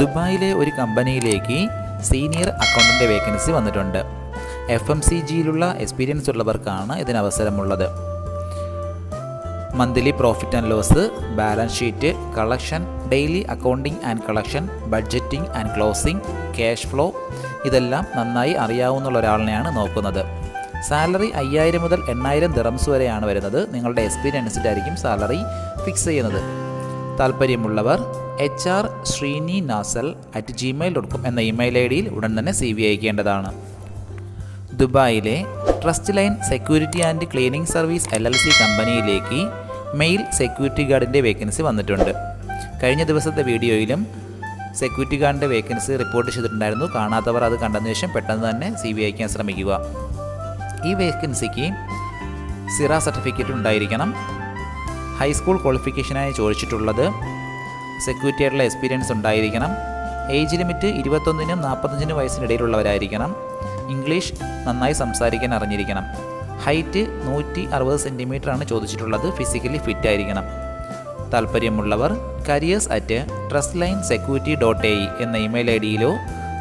ദുബായിലെ ഒരു കമ്പനിയിലേക്ക് സീനിയർ അക്കൗണ്ടന്റ് വേക്കൻസി വന്നിട്ടുണ്ട്. എഫ് എം സി ജിയിലുള്ള എക്സ്പീരിയൻസ് ഉള്ളവർക്കാണ് ഇതിന് അവസരമുള്ളത്. Monthly profit and loss balance sheet collection daily accounting and collection budgeting and closing cash flow ഇതെല്ലാം നന്നായി അറിയാവുന്ന ഒരാളിനെയാണ് നോക്കുന്നത്. സാലറി അയ്യായിരം മുതൽ എണ്ണായിരം ദിറംസ് വരെയാണ് വരുന്നത്. നിങ്ങളുടെ എക്സ്പീരിയൻസിന്റെ ആയിരിക്കും സാലറി ഫിക്സ് ചെയ്യുന്നത്. താല്പര്യമുള്ളവർ H R Sreeni Nasal at Gmail dot com എന്ന ഇമെയിൽ ഐ ഡിയിൽ ഉടൻ തന്നെ സി വി അയക്കേണ്ടതാണ്. ദുബായിലെ trust line security and cleaning service L L C കമ്പനിയിലേക്ക് മെയിൽ സെക്യൂരിറ്റി ഗാർഡിന്റെ വേക്കൻസി വന്നിട്ടുണ്ട്. കഴിഞ്ഞ ദിവസത്തെ വീഡിയോയിലും സെക്യൂരിറ്റി ഗാർഡിന്റെ വേക്കൻസി റിപ്പോർട്ട് ചെയ്തിട്ടുണ്ടായിരുന്നു. കാണാത്തവർ അത് കണ്ടതിന് ശേഷം പെട്ടെന്ന് തന്നെ സി വി അയക്കാൻ ശ്രമിക്കുക. ഈ വേക്കൻസിക്ക് സിറ സർട്ടിഫിക്കറ്റ് ഉണ്ടായിരിക്കണം. ഹൈസ്കൂൾ ക്വാളിഫിക്കേഷനായി ചോദിച്ചിട്ടുള്ളത് സെക്യൂരിറ്റി ആയിട്ടുള്ള എക്സ്പീരിയൻസ് ഉണ്ടായിരിക്കണം. ഏജ് ലിമിറ്റ് ഇരുപത്തൊന്നിനും നാൽപ്പത്തഞ്ചിനും വയസ്സിനിടയിലുള്ളവരായിരിക്കണം. ഇംഗ്ലീഷ് നന്നായി സംസാരിക്കാൻ അറിഞ്ഞിരിക്കണം. ഹൈറ്റ് നൂറ്റി അറുപത് സെന്റിമീറ്റർ ആണ് ചോദിച്ചിട്ടുള്ളത്. ഫിസിക്കലി ഫിറ്റ് ആയിരിക്കണം. താല്പര്യമുള്ളവർ careers at trust line security dot A എന്ന email I ഡിയിലോ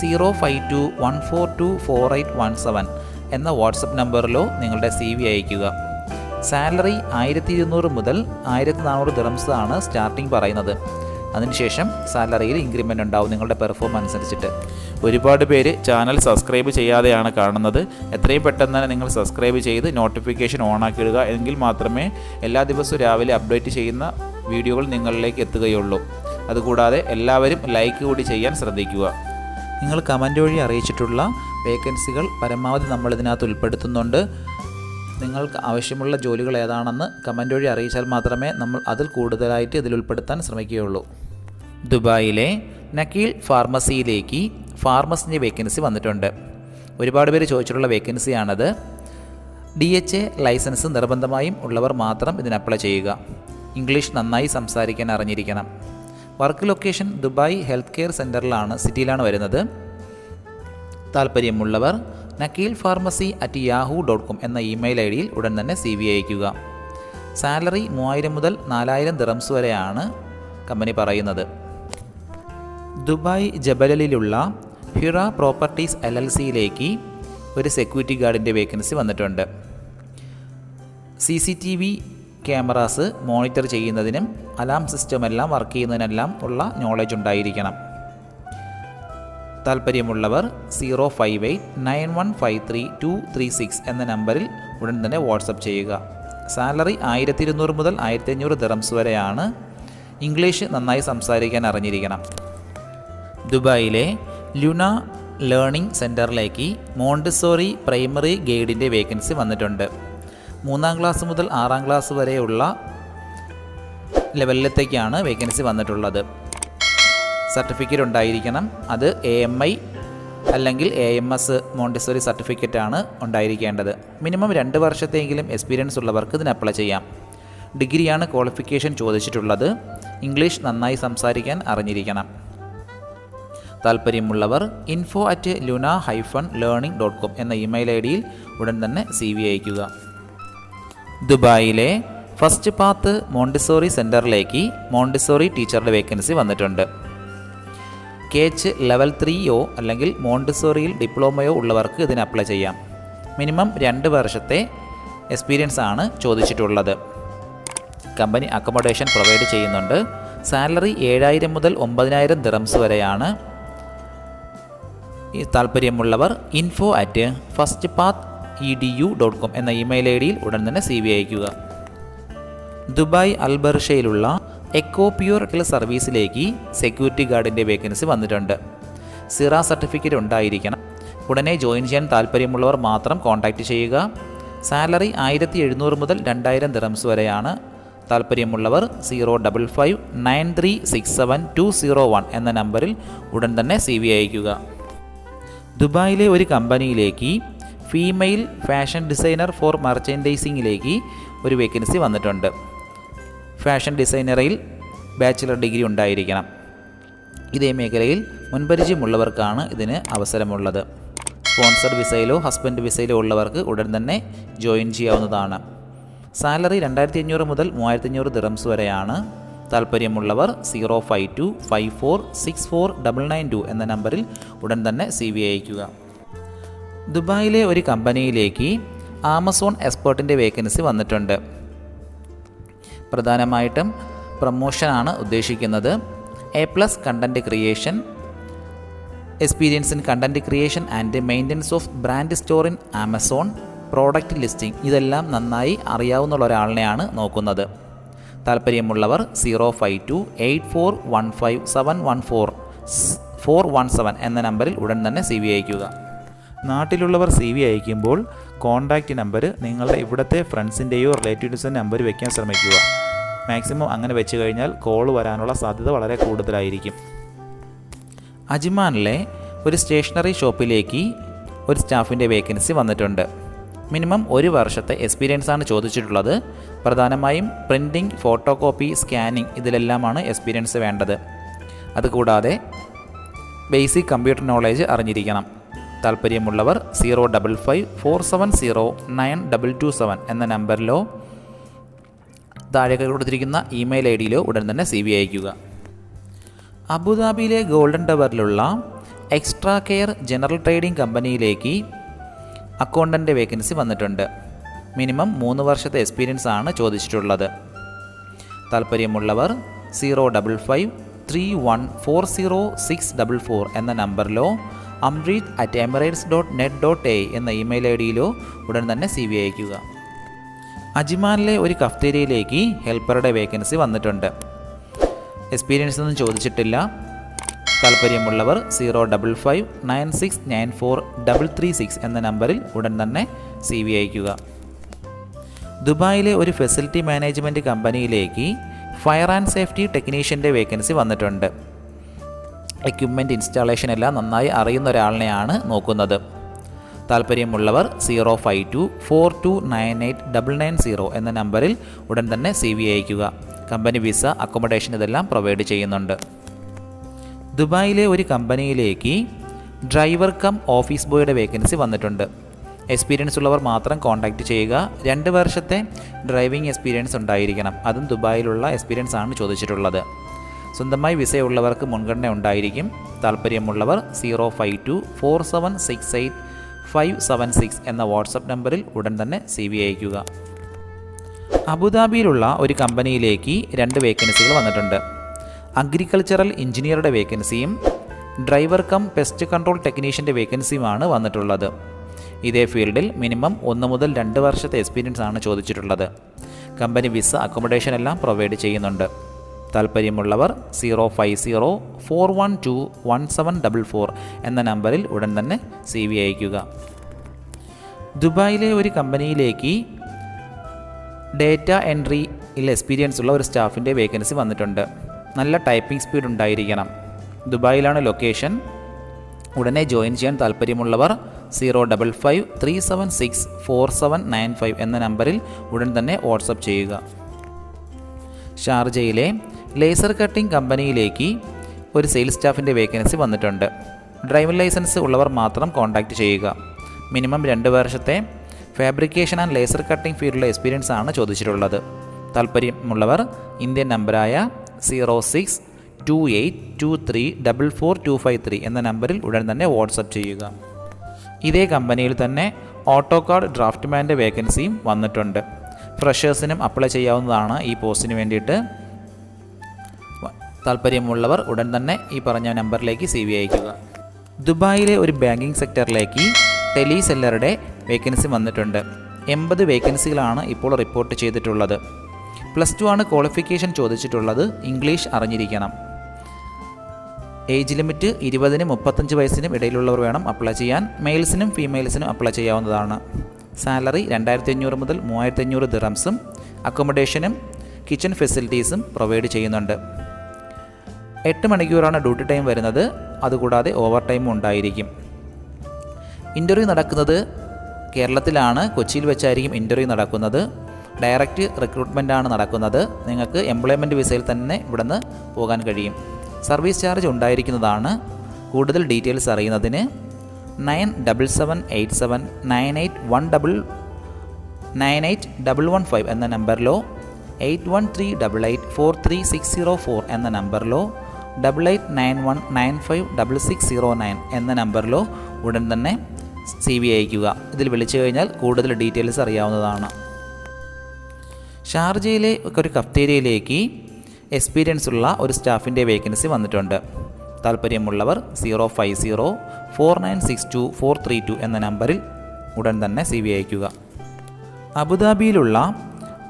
zero five two one four two four eight one seven എന്ന വാട്സപ്പ് നമ്പറിലോ നിങ്ങളുടെ സി വി അയയ്ക്കുക. സാലറി ആയിരത്തി ഇരുന്നൂറ് മുതൽ ആയിരത്തി നാനൂറ് ദിറംസ് ആണ് സ്റ്റാർട്ടിംഗ് പറയുന്നത്. അതിനുശേഷം സാലറിയിൽ ഇൻക്രിമെന്റ് ഉണ്ടാവും നിങ്ങളുടെ പെർഫോം അനുസരിച്ചിട്ട്. ഒരുപാട് പേര് ചാനൽ സബ്സ്ക്രൈബ് ചെയ്യാതെയാണ് കാണുന്നത്. എത്രയും പെട്ടെന്ന് തന്നെ നിങ്ങൾ സബ്സ്ക്രൈബ് ചെയ്ത് നോട്ടിഫിക്കേഷൻ ഓൺ ആക്കിയിടുക എങ്കിൽ മാത്രമേ എല്ലാ ദിവസവും രാവിലെ അപ്ഡേറ്റ് ചെയ്യുന്ന വീഡിയോകൾ നിങ്ങളിലേക്ക് എത്തുകയുള്ളൂ. അതുകൂടാതെ എല്ലാവരും ലൈക്ക് കൂടി ചെയ്യാൻ ശ്രദ്ധിക്കുക. നിങ്ങൾ കമന്റ് വഴി അറിയിച്ചിട്ടുള്ള വേക്കൻസികൾ പരമാവധി നമ്മളിതിനകത്ത് ഉൾപ്പെടുത്തുന്നുണ്ട്. നിങ്ങൾക്ക് ആവശ്യമുള്ള ജോലികൾ ഏതാണെന്ന് കമന്റ് വഴി അറിയിച്ചാൽ മാത്രമേ നമ്മൾ അതിൽ കൂടുതലായിട്ട് ഇതിൽ ഉൾപ്പെടുത്താൻ ശ്രമിക്കുകയുള്ളൂ. ദുബായിലെ നക്കീൽ ഫാർമസിയിലേക്ക് ഫാർമസിന്റെ വേക്കൻസി വന്നിട്ടുണ്ട്. ഒരുപാട് പേര് ചോദിച്ചിട്ടുള്ള വേക്കൻസിയാണത്. ഡി എച്ച് എ ലൈസൻസ് നിർബന്ധമായും ഉള്ളവർ മാത്രം ഇതിന് അപ്ലൈ ചെയ്യുക. ഇംഗ്ലീഷ് നന്നായി സംസാരിക്കാൻ അറിഞ്ഞിരിക്കണം. Work location Dubai health care സെന്ററിലാണ് സിറ്റിയിലാണ് വരുന്നത്. താല്പര്യമുള്ളവർ Nakheel pharmacy at Yahoo dot com എന്ന ഇമെയിൽ ഐ ഡിയിൽ ഉടൻ തന്നെ സി വി അയക്കുക സാലറി മൂവായിരം മുതൽ നാലായിരം ദിറംസ് വരെയാണ് കമ്പനി പറയുന്നത്. ദുബായ് ജബലലിലുള്ള ഹിറ പ്രോപ്പർട്ടീസ് എൽ എൽ സിയിലേക്ക് ഒരു സെക്യൂരിറ്റി ഗാർഡിന്റെ വേക്കൻസി വന്നിട്ടുണ്ട്. C C T V cameras monitor ചെയ്യുന്നതിനും അലാം സിസ്റ്റം എല്ലാം വർക്ക് ചെയ്യുന്നതിനെല്ലാം ഉള്ള നോളജ് ഉണ്ടായിരിക്കണം. താല്പര്യമുള്ളവർ zero five eight nine one five three two three six എന്ന നമ്പറിൽ ഉടൻ തന്നെ വാട്സപ്പ് ചെയ്യുക. സാലറി ആയിരത്തി ഇരുന്നൂറ് മുതൽ ആയിരത്തി അഞ്ഞൂറ് ദിറംസ് വരെയാണ് ഇംഗ്ലീഷ് നന്നായി സംസാരിക്കാൻ അറിഞ്ഞിരിക്കണം. ദുബായിലെ ലുന ലേണിംഗ് സെന്ററിലേക്ക് മോണ്ടിസോറി പ്രൈമറി ഗൈഡിന്റെ വേക്കൻസി വന്നിട്ടുണ്ട്. മൂന്നാം ക്ലാസ് മുതൽ ആറാം ക്ലാസ് വരെയുള്ള ലെവലിലത്തേക്കാണ് വേക്കൻസി വന്നിട്ടുള്ളത്. സർട്ടിഫിക്കറ്റ് ഉണ്ടായിരിക്കണം. അത് എ എം ഐ അല്ലെങ്കിൽ എ എം എസ് മോണ്ടിസോറി സർട്ടിഫിക്കറ്റാണ് ഉണ്ടായിരിക്കേണ്ടത്. മിനിമം രണ്ട് വർഷത്തെങ്കിലും എക്സ്പീരിയൻസ് ഉള്ളവർക്ക് ഇതിന് അപ്ലൈ ചെയ്യാം. ഡിഗ്രിയാണ് ക്വാളിഫിക്കേഷൻ ചോദിച്ചിട്ടുള്ളത്. ഇംഗ്ലീഷ് നന്നായി സംസാരിക്കാൻ അറിഞ്ഞിരിക്കണം. താല്പര്യമുള്ളവർ info at Luna hyphen learning dot com എന്ന ഇമെയിൽ ഐ ഡിയിൽ ഉടൻ തന്നെ സി വി അയക്കുക ദുബായിലെ ഫസ്റ്റ് പാത്ത് മോണ്ടിസോറി സെന്ററിലേക്ക് മോണ്ടിസോറി ടീച്ചറുടെ വേക്കൻസി വന്നിട്ടുണ്ട്. കെ എച്ച് ലെവൽ ത്രീയോ അല്ലെങ്കിൽ മോണ്ടിസോറിയിൽ ഡിപ്ലോമയോ ഉള്ളവർക്ക് ഇതിന് അപ്ലൈ ചെയ്യാം. മിനിമം രണ്ട് വർഷത്തെ എക്സ്പീരിയൻസ് ആണ് ചോദിച്ചിട്ടുള്ളത്. കമ്പനി അക്കോമഡേഷൻ പ്രൊവൈഡ് ചെയ്യുന്നുണ്ട്. സാലറി ഏഴായിരം മുതൽ ഒമ്പതിനായിരം ദിറംസ് വരെയാണ്. ഈ താല്പര്യമുള്ളവർ info at first path E D U dot com എന്ന ഇമെയിൽ ഐ ഡിയിൽ ഉടൻ തന്നെ സി വി അയക്കുക ദുബായ് അൽബർഷയിലുള്ള എക്കോ പ്യൂർ സർവീസിലേക്ക് സെക്യൂരിറ്റി ഗാർഡിന്റെ വേക്കൻസി വന്നിട്ടുണ്ട്. സിറ സർട്ടിഫിക്കറ്റ് ഉണ്ടായിരിക്കണം. ഉടനെ ജോയിൻ ചെയ്യാൻ താല്പര്യമുള്ളവർ മാത്രം കോൺടാക്റ്റ് ചെയ്യുക. സാലറി ആയിരത്തി എഴുന്നൂറ് മുതൽ രണ്ടായിരം ദിറംസ് വരെയാണ്. താല്പര്യമുള്ളവർ zero double five nine three six seven two zero one എന്ന നമ്പറിൽ ഉടൻ തന്നെ സി വി അയക്കുക ദുബായിലെ ഒരു കമ്പനിയിലേക്ക് ഫീമെയിൽ ഫാഷൻ ഡിസൈനർ ഫോർ മർച്ചൻഡൈസിങ്ങിലേക്ക് ഒരു വേക്കൻസി വന്നിട്ടുണ്ട്. ഫാഷൻ ഡിസൈനറിൽ ബാച്ചിലർ ഡിഗ്രി ഉണ്ടായിരിക്കണം. ഇതേ മേഖലയിൽ മുൻപരിചയമുള്ളവർക്കാണ് ഇതിന് അവസരമുള്ളത്. സ്പോൺസർ വിസയിലോ ഹസ്ബൻഡ് വിസയിലോ ഉള്ളവർക്ക് ഉടൻ തന്നെ ജോയിൻ ചെയ്യാവുന്നതാണ്. സാലറി രണ്ടായിരത്തി അഞ്ഞൂറ് മുതൽ മൂവായിരത്തി അഞ്ഞൂറ് ദിറംസ് വരെയാണ്. താല്പര്യമുള്ളവർ zero five two five four six four double nine two എന്ന നമ്പറിൽ ഉടൻ തന്നെ സി വി അയക്കുക ദുബായിലെ ഒരു കമ്പനിയിലേക്ക് ആമസോൺ എക്സ്പേർട്ടിന്റെ വേക്കൻസി വന്നിട്ടുണ്ട്. പ്രധാനമായിട്ടും പ്രമോഷനാണ് ഉദ്ദേശിക്കുന്നത്. A plus content creation experience in content creation and maintenance of brand store in Amazon product listing ഇതെല്ലാം നന്നായി അറിയാവുന്ന ഒരാളിനെയാണ് നോക്കുന്നത്. താല്പര്യമുള്ളവർ zero five two eight four one five seven one four four one seven എന്ന നമ്പറിൽ ഉടൻ തന്നെ സി വി അയക്കുക നാട്ടിലുള്ളവർ സി വി അയക്കുമ്പോൾ കോൺടാക്റ്റ് നമ്പർ നിങ്ങളുടെ ഇവിടുത്തെ ഫ്രണ്ട്സിന്റെയോ റിലേറ്റീവ്സിന്റെ നമ്പർ വയ്ക്കാൻ ശ്രമിക്കുക. മാക്സിമം അങ്ങനെ വെച്ച് കഴിഞ്ഞാൽ കോൾ വരാനുള്ള സാധ്യത വളരെ കൂടുതലായിരിക്കും. അജ്മാനിലെ ഒരു സ്റ്റേഷനറി ഷോപ്പിലേക്ക് ഒരു സ്റ്റാഫിന്റെ വേക്കൻസി വന്നിട്ടുണ്ട്. മിനിമം ഒരു വർഷത്തെ എക്സ്പീരിയൻസ് ആണ് ചോദിച്ചിട്ടുള്ളത്. പ്രധാനമായും പ്രിന്റിംഗ് ഫോട്ടോ കോപ്പി സ്കാനിങ് ഇതിലെല്ലാമാണ് എക്സ്പീരിയൻസ് വേണ്ടത്. അതുകൂടാതെ ബേസിക് കമ്പ്യൂട്ടർ നോളേജ് അറിഞ്ഞിരിക്കണം. താല്പര്യമുള്ളവർ zero double five four seven zero nine double two seven എന്ന നമ്പറിലോ താഴെ കൊടുത്തിരിക്കുന്ന ഇമെയിൽ ഐ ഡിയിലോ ഉടൻ തന്നെ സി വി അയക്കുക അബുദാബിയിലെ ഗോൾഡൻ ടവറിലുള്ള എക്സ്ട്രാ കെയർ ജനറൽ ട്രേഡിംഗ് കമ്പനിയിലേക്ക് അക്കൗണ്ടന്റ് വേക്കൻസി വന്നിട്ടുണ്ട്. മിനിമം മൂന്ന് വർഷത്തെ എക്സ്പീരിയൻസ് ആണ് ചോദിച്ചിട്ടുള്ളത്. താല്പര്യമുള്ളവർ zero double five three one four zero six double four എന്ന നമ്പറിലോ amreet at Emirates dot net dot A എന്ന ഇമെയിൽ ഐ ഡിയിലോ ഉടൻ തന്നെ സി വി അയക്കുക അജിമാനിലെ ഒരു കഫ്തേരിയയിലേക്ക് ഹെൽപ്പറുടെ വേക്കൻസി വന്നിട്ടുണ്ട്. എക്സ്പീരിയൻസ് ഒന്നും ചോദിച്ചിട്ടില്ല. താല്പര്യമുള്ളവർ zero double five nine six nine four double three six എന്ന നമ്പറിൽ ഉടൻ തന്നെ സി വി അയക്കുക ദുബായിലെ ഒരു ഫെസിലിറ്റി മാനേജ്മെന്റ് കമ്പനിയിലേക്ക് ഫയർ ആൻഡ് സേഫ്റ്റി ടെക്നീഷ്യന്റെ വേക്കൻസി വന്നിട്ടുണ്ട്. എക്യുപ്മെന്റ് ഇൻസ്റ്റാളേഷൻ എല്ലാം നന്നായി അറിയുന്ന ഒരാളിനെയാണ് നോക്കുന്നത്. താല്പര്യമുള്ളവർ zero five two four two nine eight double nine zero എന്ന നമ്പറിൽ ഉടൻ തന്നെ സി വി അയക്കുക കമ്പനി വിസ അക്കോമഡേഷൻ ഇതെല്ലാം പ്രൊവൈഡ് ചെയ്യുന്നുണ്ട്. ദുബായിലെ ഒരു കമ്പനിയിലേക്ക് ഡ്രൈവർ കം ഓഫീസ് ബോയുടെ വേക്കൻസി വന്നിട്ടുണ്ട്. എക്സ്പീരിയൻസ് ഉള്ളവർ മാത്രം കോൺടാക്റ്റ് ചെയ്യുക. രണ്ട് വർഷത്തെ ഡ്രൈവിംഗ് എക്സ്പീരിയൻസ് ഉണ്ടായിരിക്കണം. അതും ദുബായിലുള്ള എക്സ്പീരിയൻസ് ആണ് ചോദിച്ചിട്ടുള്ളത്. സ്വന്തമായി വിസയുള്ളവർക്ക് മുൻഗണന ഉണ്ടായിരിക്കും. താല്പര്യമുള്ളവർ zero five two four seven six eight five seven six എന്ന വാട്സപ്പ് നമ്പറിൽ ഉടൻ തന്നെ സി വി അയക്കുക അബുദാബിയിലുള്ള ഒരു കമ്പനിയിലേക്ക് രണ്ട് വേക്കൻസികൾ വന്നിട്ടുണ്ട്. അഗ്രികൾച്ചറൽ എഞ്ചിനീയറുടെ വേക്കൻസിയും ഡ്രൈവർ കം പെസ്റ്റ് കൺട്രോൾ ടെക്നീഷ്യന്റെ വേക്കൻസിയുമാണ് വന്നിട്ടുള്ളത്. ഇതേ ഫീൽഡിൽ മിനിമം ഒന്ന് മുതൽ രണ്ട് വർഷത്തെ എക്സ്പീരിയൻസ് ആണ് ചോദിച്ചിട്ടുള്ളത്. കമ്പനി വിസ അക്കോമഡേഷൻ എല്ലാം പ്രൊവൈഡ് ചെയ്യുന്നുണ്ട്. താല്പര്യമുള്ളവർ zero five zero four one two one seven double four എന്ന നമ്പറിൽ ഉടൻ തന്നെ സി വി അയക്കുക ദുബായിലെ ഒരു കമ്പനിയിലേക്ക് ഡേറ്റ എൻട്രിയിൽ എക്സ്പീരിയൻസ് ഉള്ള ഒരു സ്റ്റാഫിന്റെ വേക്കൻസി വന്നിട്ടുണ്ട്. നല്ല ടൈപ്പിംഗ് സ്പീഡ് ഉണ്ടായിരിക്കണം. ദുബായിലാണ് ലൊക്കേഷൻ ഉടനെ ജോയിൻ ചെയ്യാൻ താല്പര്യമുള്ളവർ zero double five three seven six four seven nine five എന്ന നമ്പറിൽ ഉടൻ തന്നെ വാട്സപ്പ് ചെയ്യുക. ഷാർജയിലെ ലേസർ കട്ടിംഗ് കമ്പനിയിലേക്ക് ഒരു സെയിൽസ് സ്റ്റാഫിന്റെ വേക്കൻസി വന്നിട്ടുണ്ട്. ഡ്രൈവിംഗ് ലൈസൻസ് ഉള്ളവർ മാത്രം കോൺടാക്റ്റ് ചെയ്യുക. മിനിമം രണ്ട് വർഷത്തെ ഫാബ്രിക്കേഷൻ ആൻഡ് ലേസർ കട്ടിംഗ് ഫീൽഡിലെ എക്സ്പീരിയൻസ് ആണ് ചോദിച്ചിട്ടുള്ളത്. താല്പര്യമുള്ളവർ ഇന്ത്യൻ നമ്പറായ zero six two eight two three double four two five three എന്ന നമ്പറിൽ ഉടൻ തന്നെ വാട്സപ്പ് ചെയ്യുക. ഇതേ കമ്പനിയിൽ തന്നെ ഓട്ടോ കാർഡ് ഡ്രാഫ്റ്റ്മാന്റെ വേക്കൻസിയും വന്നിട്ടുണ്ട്. ഫ്രഷേഴ്സിനും അപ്ലൈ ചെയ്യാവുന്നതാണ് ഈ പോസ്റ്റിന് വേണ്ടിയിട്ട്. താല്പര്യമുള്ളവർ ഉടൻ തന്നെ ഈ പറഞ്ഞ നമ്പറിലേക്ക് സി വി അയക്കുക ദുബായിലെ ഒരു ബാങ്കിംഗ് സെക്ടറിലേക്ക് ടെലി സെല്ലറുടെ വേക്കൻസി വന്നിട്ടുണ്ട്. എൺപത് വേക്കൻസികളാണ് ഇപ്പോൾ റിപ്പോർട്ട് ചെയ്തിട്ടുള്ളത്. പ്ലസ് ടു ആണ് ക്വാളിഫിക്കേഷൻ ചോദിച്ചിട്ടുള്ളത്. ഇംഗ്ലീഷ് അറിഞ്ഞിരിക്കണം. ഏജ് ലിമിറ്റ് ഇരുപതിനും മുപ്പത്തഞ്ച് വയസ്സിനും ഇടയിലുള്ളവർ വേണം അപ്ലൈ ചെയ്യാൻ. മെയിൽസിനും ഫീമെയിൽസിനും അപ്ലൈ ചെയ്യാവുന്നതാണ്. സാലറി രണ്ടായിരത്തി അഞ്ഞൂറ് മുതൽ മൂവായിരത്തി അഞ്ഞൂറ് ദിറംസും അക്കോമഡേഷനും കിച്ചൺ ഫെസിലിറ്റീസും പ്രൊവൈഡ് ചെയ്യുന്നുണ്ട്. എട്ട് മണിക്കൂറാണ് ഡ്യൂട്ടി ടൈം വരുന്നത്. അതുകൂടാതെ ഓവർ ടൈമും ഉണ്ടായിരിക്കും. ഇന്റർവ്യൂ നടക്കുന്നത് കേരളത്തിലാണ്. കൊച്ചിയിൽ വെച്ചായിരിക്കും ഇന്റർവ്യൂ നടക്കുന്നത്. ഡയറക്റ്റ് റിക്രൂട്ട്മെന്റ് ആണ് നടക്കുന്നത്. നിങ്ങൾക്ക് എംപ്ലോയ്മെന്റ് വിസയിൽ തന്നെ ഇവിടുന്ന് പോകാൻ കഴിയും. സർവീസ് ചാർജ് ഉണ്ടായിരിക്കുന്നതാണ്. കൂടുതൽ ഡീറ്റെയിൽസ് അറിയുന്നതിന് nine double seven eight seven nine eight one double nine eight double one five എന്ന നമ്പറിലോ eight one three double eight four three six zero four എന്ന നമ്പറിലോ double eight nine one nine five double six zero nine എന്ന നമ്പറിലോ ഉടൻ തന്നെ C V അയക്കുക ഇതിൽ വിളിച്ചു കഴിഞ്ഞാൽ കൂടുതൽ ഡീറ്റെയിൽസ് അറിയാവുന്നതാണ്. ഷാർജയിലെ ഒരു കഫ്തേരിയയിലേക്ക് എക്സ്പീരിയൻസ് ഉള്ള ഒരു സ്റ്റാഫിന്റെ വേക്കൻസി വന്നിട്ടുണ്ട്. താല്പര്യമുള്ളവർ zero five zero four nine six two four three two എന്ന നമ്പറിൽ ഉടൻ തന്നെ സി വി അയക്കുക അബുദാബിയിലുള്ള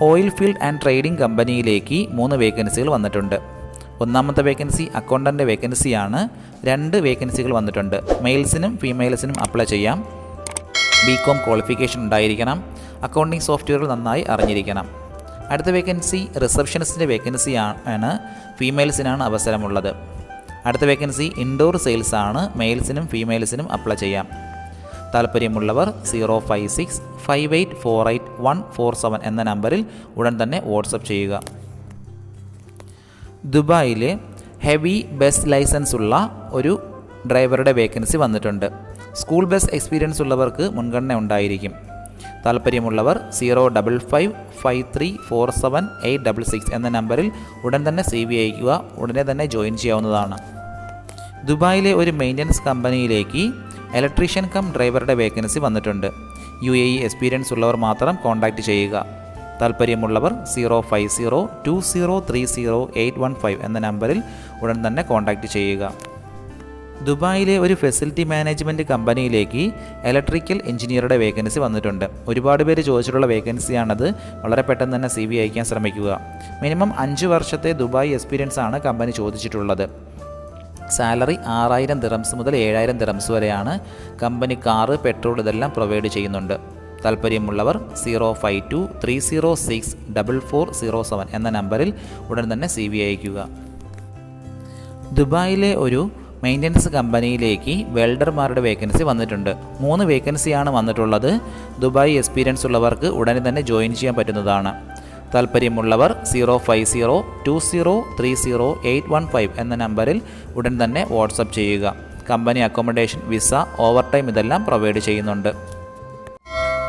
ഓയിൽ ഫീൽഡ് ആൻഡ് ട്രേഡിംഗ് കമ്പനിയിലേക്ക് മൂന്ന് വേക്കൻസികൾ വന്നിട്ടുണ്ട്. ഒന്നാമത്തെ വേക്കൻസി അക്കൗണ്ടന്റ് വേക്കൻസിയാണ് രണ്ട് വേക്കൻസികൾ വന്നിട്ടുണ്ട്. മെയിൽസിനും ഫീമെയിൽസിനും അപ്ലൈ ചെയ്യാം. ബി കോം ക്വാളിഫിക്കേഷൻ ഉണ്ടായിരിക്കണം. അക്കൗണ്ടിംഗ് സോഫ്റ്റ്വെയറുകൾ നന്നായി അറിഞ്ഞിരിക്കണം. അടുത്ത വേക്കൻസി റിസപ്ഷനിസ്റ്റിന്റെ വേക്കൻസി ആണ്. ഫീമെയിൽസിനാണ് അവസരമുള്ളത്. അടുത്ത വേക്കൻസി ഇൻഡോർ സെയിൽസ് ആണ്. മെയിൽസിനും ഫീമെയിൽസിനും അപ്ലൈ ചെയ്യാം. താല്പര്യമുള്ളവർ zero five six five eight four eight one four seven എന്ന നമ്പറിൽ ഉടൻ തന്നെ വാട്സപ്പ് ചെയ്യുക. ദുബായിൽ ഹെവി ബസ് ലൈസൻസ് ഉള്ള ഒരു ഡ്രൈവറുടെ വേക്കൻസി വന്നിട്ടുണ്ട്. സ്കൂൾ ബസ് എക്സ്പീരിയൻസ് ഉള്ളവർക്ക് മുൻഗണന ഉണ്ടായിരിക്കും. താല്പര്യമുള്ളവർ zero double five five three four seven eight double six എന്ന നമ്പറിൽ ഉടൻ തന്നെ സി വി അയക്കുക ഉടനെ തന്നെ ജോയിൻ ചെയ്യാവുന്നതാണ്. ദുബായിലെ ഒരു മെയിന്റനൻസ് കമ്പനിയിലേക്ക് ഇലക്ട്രീഷ്യൻ കം ഡ്രൈവറുടെ വേക്കൻസി വന്നിട്ടുണ്ട്. യു എ ഇ എക്സ്പീരിയൻസ് ഉള്ളവർ മാത്രം കോൺടാക്റ്റ് ചെയ്യുക. താല്പര്യമുള്ളവർ zero five zero two zero three zero eight one five എന്ന നമ്പറിൽ ഉടൻ തന്നെ കോൺടാക്റ്റ് ചെയ്യുക. ദുബായിലെ ഒരു ഫെസിലിറ്റി മാനേജ്മെന്റ് കമ്പനിയിലേക്ക് ഇലക്ട്രിക്കൽ എഞ്ചിനീയറുടെ വേക്കൻസി വന്നിട്ടുണ്ട്. ഒരുപാട് പേര് ചോദിച്ചിട്ടുള്ള വേക്കൻസിയാണത്. വളരെ പെട്ടെന്ന് തന്നെ സി വി അയക്കാൻ ശ്രമിക്കുക. മിനിമം അഞ്ച് വർഷത്തെ ദുബായ് എക്സ്പീരിയൻസ് ആണ് കമ്പനി ചോദിച്ചിട്ടുള്ളത്. സാലറി ആറായിരം ദിറംസ് മുതൽ ഏഴായിരം ദിറംസ് വരെയാണ് കമ്പനി കാറ് പെട്രോൾ ഇതെല്ലാം പ്രൊവൈഡ് ചെയ്യുന്നുണ്ട്. താല്പര്യമുള്ളവർ zero five two three zero six double four zero seven എന്ന നമ്പറിൽ ഉടൻ തന്നെ സി വി അയക്കുക ദുബായിലെ ഒരു മെയിന്റനൻസ് കമ്പനിയിലേക്ക് വെൽഡർമാരുടെ വേക്കൻസി വന്നിട്ടുണ്ട്. മൂന്ന് വേക്കൻസിയാണ് വന്നിട്ടുള്ളത്. ദുബായ് എക്സ്പീരിയൻസ് ഉള്ളവർക്ക് ഉടനെ തന്നെ ജോയിൻ ചെയ്യാൻ പറ്റുന്നതാണ്. താല്പര്യമുള്ളവർ zero five zero two zero three zero eight one five എന്ന നമ്പറിൽ ഉടൻ തന്നെ വാട്സപ്പ് ചെയ്യുക. Company accommodation visa over time ഇതെല്ലാം പ്രൊവൈഡ് ചെയ്യുന്നുണ്ട്.